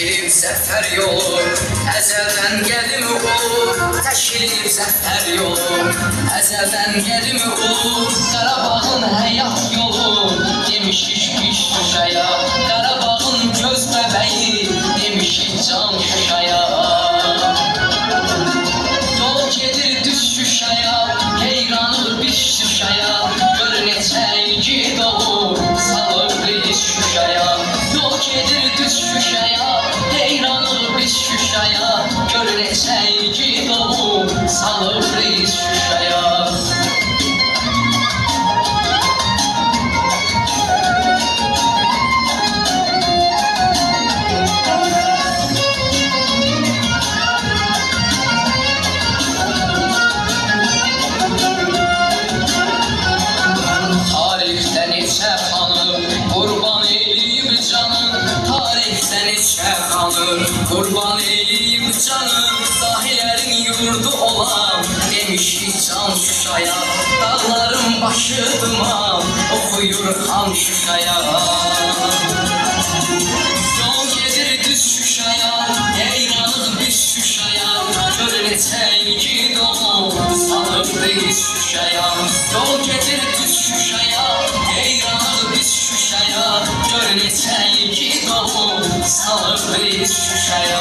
Təşilib zəfər yolu Əzəldən gəlim o Təşilib zəfər yolu Əzəldən gəlim o Qarabağın həyat yolu Demişik iş düşəyə neçə igid olur Salır biz Şuşaya Tarixdə neçə xanım qurban eləyib canım yurdu olan demişik can Şuşaya. Dağların başı duman oxuyur xan Şuşaya. Yol gedir düz Şuşaya Heyranıq biz Şuşaya. Gör neçə igid olur Salıb biz Şuşaya. Yol gedir düz Şuşaya Heyranıq biz Şuşaya. Gör neçə igid olur Salıb biz Şuşaya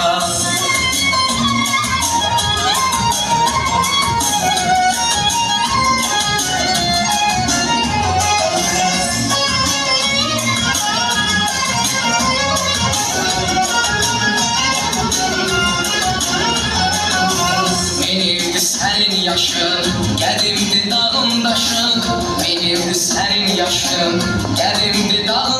senin yaşın, gedimdi dağın daşın Benimdi senin yaşın, gedimdi dağın